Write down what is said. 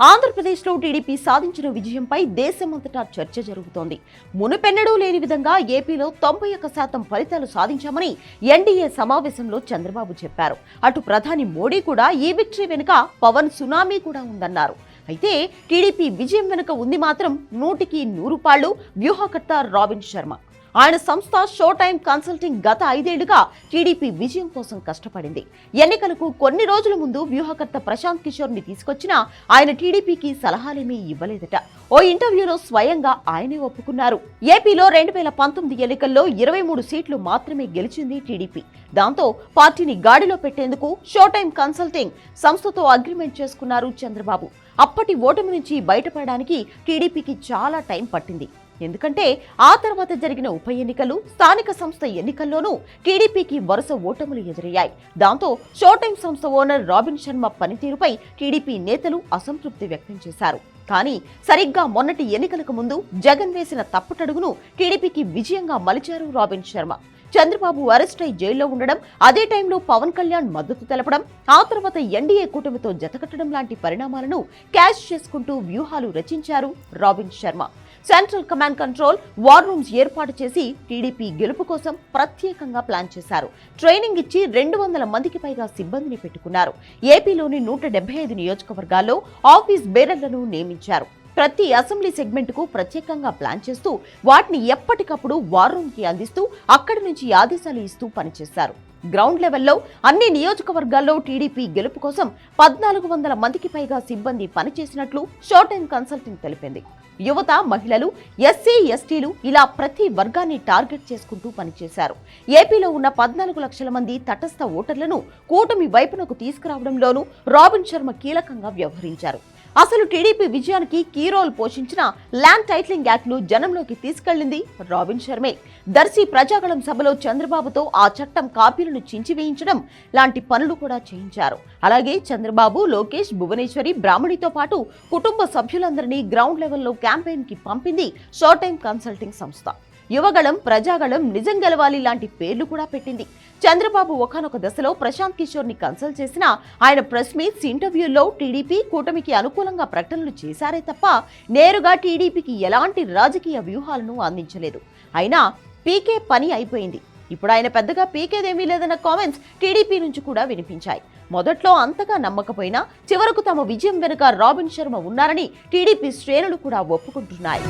ఆంధ్రప్రదేశ్లో టీడీపీ సాధించిన విజయంపై దేశమంతటా చర్చ జరుగుతోంది. మునుపెన్నడూ లేని విధంగా ఏపీలో తొంభై ఒక్క శాతం ఫలితాలు సాధించామని ఎన్డీఏ సమావేశంలో చంద్రబాబు చెప్పారు. అటు ప్రధాని మోడీ కూడా ఈ విక్టరీ వెనుక పవన్ సునామీ కూడా ఉందన్నారు. అయితే టీడీపీ విజయం వెనుక ఉంది మాత్రం నూటికి నూరు పాళ్ళు వ్యూహకర్త రాబిన్ శర్మ. ఆయన సంస్థ షో టైం కన్సల్టింగ్ గత ఐదేళ్ళుగా టీడీపీ విజయం కోసం కష్టపడింది. ఎన్నికలకు కొన్ని రోజుల ముందు వ్యూహకర్త ప్రశాంత్ కిషోర్ని తీసుకొచ్చినా ఆయన టీడీపీకి సలహాలేమీ ఇవ్వలేదట. ఓ ఇంటర్వ్యూలో స్వయంగా ఆయనే ఒప్పుకున్నారు. ఏపీలో రెండు వేల పంతొమ్మిది ఎన్నికల్లో ఇరవై మూడు సీట్లు మాత్రమే గెలిచింది టీడీపీ. దాంతో పార్టీని గాడిలో పెట్టేందుకు షో టైం కన్సల్టింగ్ సంస్థతో అగ్రిమెంట్ చేసుకున్నారు చంద్రబాబు. అప్పటి ఓటమి నుంచి బయటపడడానికి టీడీపీకి చాలా టైం పట్టింది. ఎందుకంటే ఆ తర్వాత జరిగిన ఉప ఎన్నికలు స్థానిక సంస్థ ఎన్నికల్లోనూ టీడీపీకి వరుస ఓటములు ఎదురయ్యాయి. దాంతో షో టైం సంస్థ ఓనర్ రాబిన్ శర్మ పనితీరుపై టీడీపీ నేతలు అసంతృప్తి వ్యక్తం చేశారు. కానీ సరిగ్గా మొన్నటి ఎన్నికలకు ముందు జగన్ వేసిన తప్పుటడుగును టీడీపీకి విజయంగా మలిచారు రాబిన్ శర్మ. చంద్రబాబు అరెస్ట్ అయి జైల్లో ఉండడం అదే టైంలో పవన్ కళ్యాణ్ మద్దతు తెలపడం ఆ తర్వాత ఎన్డీఏ కూటమితో జతకట్టడం లాంటి పరిణామాలను క్యాష్ చేసుకుంటూ వ్యూహాలు రచించారు Robin Sharma. Central command control war rooms ఏర్పాటు చేసి టీడీపీ గెలుపు కోసం ప్రత్యేకంగా ప్లాన్ చేశారు. ట్రైనింగ్ ఇచ్చి రెండు వందల మందికి పైగా సిబ్బందిని పెట్టుకున్నారు. ఏపీలోని నూట డెబ్బై ఐదు నియోజకవర్గాల్లో ఆఫీస్ బేరర్లను నియమించారు. ప్రతి అసెంబ్లీ సెగ్మెంట్కు ప్రత్యేకంగా ప్లాన్ చేస్తూ వాటిని ఎప్పటికప్పుడు వార్ రూమ్కి అందిస్తూ అక్కడి నుంచి ఆదేశాలు ఇస్తూ పనిచేశారు. గ్రౌండ్ లెవెల్లో అన్ని నియోజకవర్గాల్లో టీడీపీ గెలుపు కోసం పద్నాలుగు వందల మందికి పైగా సిబ్బంది పనిచేసినట్లు షార్ట్ అండ్ కన్సల్టింగ్ తెలిపింది. యువత మహిళలు ఎస్సీ ఎస్టీలు ఇలా ప్రతి వర్గాన్ని టార్గెట్ చేసుకుంటూ పనిచేశారు. ఏపీలో ఉన్న పద్నాలుగు లక్షల మంది తటస్థ ఓటర్లను కూటమి వైపునకు తీసుకురావడంలోనూ రాబిన్ శర్మ కీలకంగా వ్యవహరించారు. అసలు టీడీపీ విజయానికి కీ రోల్ పోషించిన ల్యాండ్ టైటిలింగ్ యాక్ట్ను జనంలోకి తీసుకెళ్ళింది రాబిన్ శర్మే. దర్శి ప్రజాగళం సభలో చంద్రబాబుతో ఆ చట్టం కాపీలను చించివేయించడం లాంటి పనులు కూడా చేయించారు. అలాగే చంద్రబాబు లోకేష్ భువనేశ్వరి బ్రాహ్మణితో పాటు కుటుంబ సభ్యులందరినీ గ్రౌండ్ లెవెల్లో క్యాంపెయిన్కి పంపింది షార్ట్ టైం కన్సల్టింగ్ సంస్థ. యువగళం ప్రజాగళం నిజం గెలవాలి లాంటి పేర్లు కూడా పెట్టింది. చంద్రబాబు ఒకనొక దశలో ప్రశాంత్ కిషోర్ని కన్సల్ట్ చేసినా ఆయన ప్రెస్ మీట్స్ ఇంటర్వ్యూల్లో టీడీపీ కూటమికి అనుకూలంగా ప్రకటనలు చేశారే తప్ప నేరుగా టీడీపీకి ఎలాంటి రాజకీయ వ్యూహాలను అందించలేదు. అయినా పీకే పని అయిపోయింది. ఇప్పుడు ఆయన పెద్దగా పీకేదేమీ లేదన్న కామెంట్స్ టీడీపీ నుంచి కూడా వినిపించాయి. మొదట్లో అంతగా నమ్మకపోయినా చివరకు తమ విజయం వెనుక రాబిన్ శర్మ ఉన్నారని టీడీపీ శ్రేణులు కూడా ఒప్పుకుంటున్నాయి.